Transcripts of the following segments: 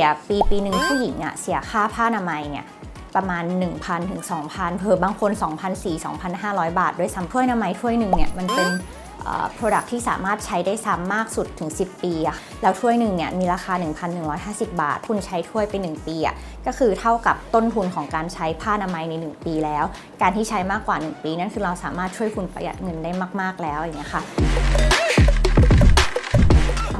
ียปีปีหนึ่งผู้หญิงอะเสียค่าผ้าอนามัยเนี่ยประมาณ 1,000ถึง2,000เพิ่บางคน 2,400 2,500 บาท ด้วยซ้ำถ้วยอนามัยถ้วยหนึ่งเนี่ยมันเป็นเอ่อ product ที่สามารถใช้ได้ซ้ำมากสุดถึง 10 ปีอะแล้วถ้วยหนึ่งเนี่ยมีราคา 1,150 บาท คุณใช้ถ้วยไป 1 ปีอะก็คือเท่ากับต้นทุนของการใช้ผ้าอนามัยใน 1 ปีแล้ว การที่ใช้มากกว่า 1 ปีนั่นคือเราสามารถช่วยคุณประหยัดเงินได้มาก ๆ แล้วอย่างเงี้ยค่ะ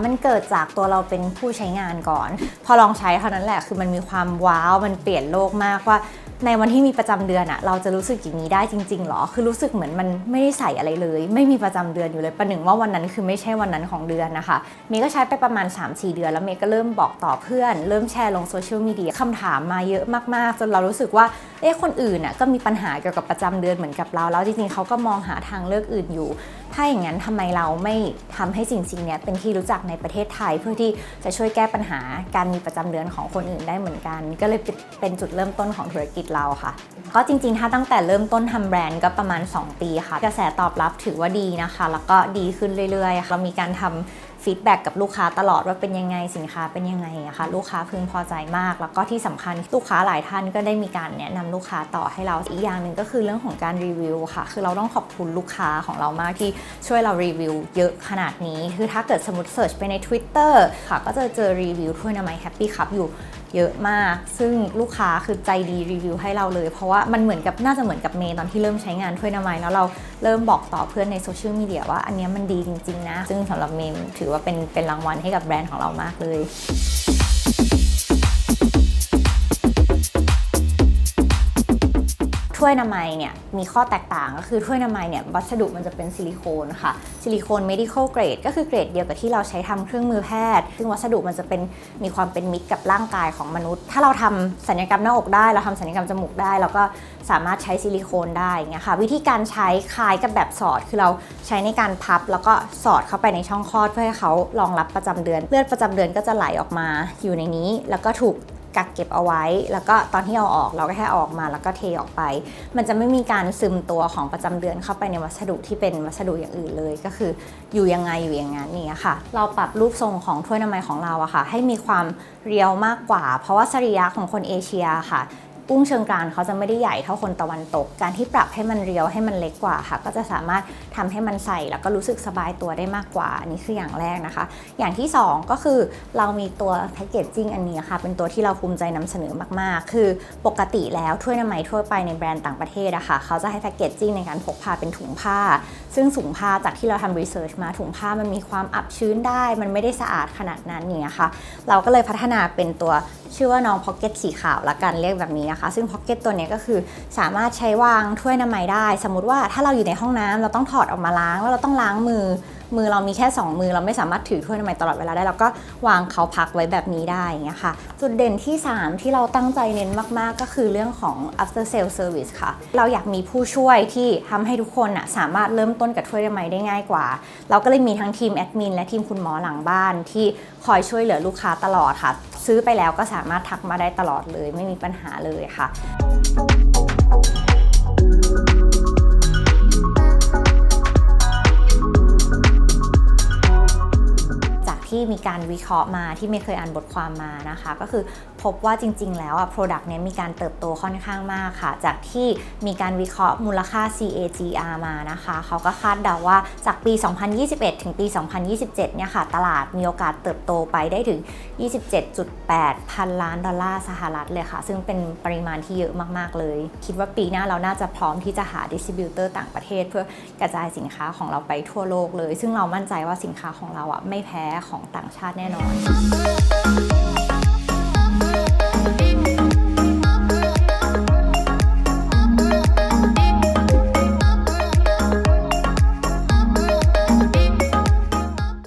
มันเกิดจากตัวเราเป็นผู้ใช้งานก่อน พอลองใช้เท่านั้นแหละคือมันมีความว้าวมันเปลี่ยนโลกมากว่า ในวันที่มีประจำเดือนอะเราจะรู้สึกอย่างนี้ได้จริงๆหรอ คือรู้สึกเหมือนมันไม่ได้ใส่อะไรเลย ไม่มีประจำเดือนอยู่เลยประหนึ่งว่าวันนั้นคือไม่ใช่วันนั้นของเดือนนะคะเมย์ก็ใช้ไปประมาณ 3-4 เดือน แล้วเมย์ก็เริ่มบอกต่อเพื่อน เริ่มแชร์ลงโซเชียลมีเดียคำถามมาเยอะมากๆ จนเรารู้สึกว่าเอ๊ะคนอื่นน่ะก็มีปัญหาเกี่ยวกับประจำเดือนเหมือนกับเราแล้วจริงๆเขาก็มองหาทางเลือกอื่นอยู่ ถ้าอย่างนั้นทำไมเราไม่ทำให้สิ่งสิ่งเนี้ยเป็นที่รู้จักในประเทศไทย เพื่อที่จะช่วยแก้ปัญหาการมีประจำเดือนของคนอื่นได้เหมือนกัน ก็เลยเป็นจุดเริ่มต้นของธุรกิจเราค่ะ ก็จริงๆ ถ้าตั้งแต่เริ่มต้นทำแบรนด์ก็ประมาณ 2 ปีค่ะ กระแสตอบรับถือว่าดีนะคะ แล้วก็ดีขึ้นเรื่อยๆค่ะเรามีการทำ ฟีดแบ็กกับลูกค้าตลอดว่าเป็นยังไงสินค้าเป็นยังไงอะคะลูกค้าพึงพอใจมาก แล้วก็ที่สำคัญลูกค้าหลายท่านก็ได้มีการแนะนำลูกค้าต่อให้เราอีกอย่างหนึ่งก็คือเรื่องของการรีวิวค่ะ คือเราต้องขอบคุณลูกค้าของเรามากที่ช่วยเรารีวิวเยอะขนาดนี้ คือถ้าเกิดสมมติเสิร์ชไปใน Twitter ค่ะก็จะเจอรีวิวถ้วยนามัยแฮปปี้คัพอยู่ เยอะมาก ซึ่งลูกค้าคือใจดีรีวิวให้เราเลย เพราะว่ามันเหมือนกับน่าจะเหมือนกับเมย์ตอนที่เริ่มใช้งานถ้วยนามัยแล้วเราเริ่มบอกต่อเพื่อนในโซเชียลมีเดียว่าอันนี้มันดีจริงๆนะ ซึ่งสำหรับเมย์ถือว่าเป็นเป็นรางวัลให้กับแบรนด์ของเรามากเลย ถ้วยนามัยเนี่ยมีข้อแตกต่างก็คือถ้วยนามัยเนี่ยวัสดุมันจะเป็นซิลิโคนค่ะซิลิโคน medical grade ก็คือเกรดเดียวกับที่เราใช้ทำเครื่องมือแพทย์ ซึ่งวัสดุมันจะเป็นมีความเป็นมิตรกับร่างกายของมนุษย์ ถ้าเราทำศัลยกรรมหน้าอกได้ เราทำศัลยกรรมจมูกได้ เราก็สามารถใช้ซิลิโคนได้เงี้ยค่ะวิธีการใช้คล้ายกับแบบสอดคือเราใช้ในการพับ แล้วก็สอดเข้าไปในช่องคลอดเพื่อให้เขารองรับประจำเดือน เลือดประจำเดือนก็จะไหลออกมาอยู่ในนี้แล้วก็ถูก กักเก็บเอาไว้ แล้วก็ตอนที่เอาออกเราก็แค่ออกมาแล้วก็เทออกไป มันจะไม่มีการซึมตัวของประจำเดือนเข้าไปในวัสดุที่เป็นวัสดุอย่างอื่นเลย ก็คืออยู่ยังไงอยู่อย่างนั้นนี่ค่ะ เราปรับรูปทรงของถ้วยน้ำมัยของเราอะค่ะ ให้มีความเรียวมากกว่า เพราะว่าสรีระของคนเอเชียค่ะ กุ้งเชิงกรานเขาจะไม่ได้ใหญ่เท่าคนตะวันตก การที่ปรับให้มันเรียวให้มันเล็กกว่าค่ะ ก็จะสามารถทำให้มันใส่แล้วก็รู้สึกสบายตัวได้มากกว่าอันนี้คืออย่างแรกนะคะ อย่างที่ 2 ก็คือเรามีตัวแพคเกจจิ้งอันนี้ค่ะ เป็นตัวที่เราภูมิใจนำเสนอมากๆ คือปกติแล้วถ้วยน้ำไหมทั่วไปในแบรนด์ต่างประเทศอะค่ะเขาจะให้แพคเกจจิ้งในการพกพาเป็นถุงผ้า ซึ่งถุงผ้าจากที่เราทำรีเสิร์ชมาถุงผ้ามันมีความอับชื้นได้ มันไม่ได้สะอาดขนาดนั้นเนี่ยค่ะ เราก็เลยพัฒนาเป็นตัวชื่อว่าน้องพ็อกเก็ตสีขาวละกันเรียกแบบนี้นะคะซึ่งพ็อกเก็ตตัวนี้ก็คือสามารถใช้วางถ้วยน้ำไหมได้ สมมติว่าถ้าเราอยู่ในห้องน้ำเราต้องถอดออกมาล้างแล้วเราต้องล้างมือ มือเรามีแค่ 2 มือเราไม่สามารถถือถ้วยน้ำไหมตลอดเวลาได้เราก็วางเขาพักไว้แบบนี้ได้อย่างเงี้ยค่ะ จุดเด่นที่ 3 ที่เราตั้งใจเน้นมากๆ ก็คือเรื่องของ after sale service ค่ะ เราอยากมีผู้ช่วยที่ทำให้ทุกคนน่ะสามารถเริ่มต้นกับถ้วยน้ำไหมได้ง่ายกว่า เราก็เลยมีทั้งทีมแอดมินและทีมคุณหมอหลังบ้านที่คอยช่วยเหลือลูกค้าตลอดค่ะ ซื้อไปแล้วก็สามารถทักมาได้ตลอดเลย ไม่มีปัญหาเลยค่ะ ที่มีการวิเคราะห์มาที่ไม่เคยอ่านบทความมานะคะ ก็คือ พบว่าจริง ๆ แล้วอะ Product เนี้ยมีการเติบโตค่อนข้างมากค่ะ จากที่มีการวิเคราะห์มูลค่า CAGR มานะคะ เขาก็คาดเดาว่าจากปี 2021 ถึงปี 2027 เนี่ยค่ะ ตลาดมีโอกาสเติบโตไปได้ถึง 27.8 พันล้านดอลลาร์สหรัฐเลยค่ะ ซึ่งเป็นปริมาณที่เยอะมากๆ เลย คิดว่าปีหน้าเราน่าจะพร้อมที่จะหาดิสติบิวเตอร์ต่างประเทศ เพื่อกระจายสินค้าของเราไปทั่วโลกเลย ซึ่งเรามั่นใจว่าสินค้าของเราอะไม่แพ้ของต่างชาติแน่นอน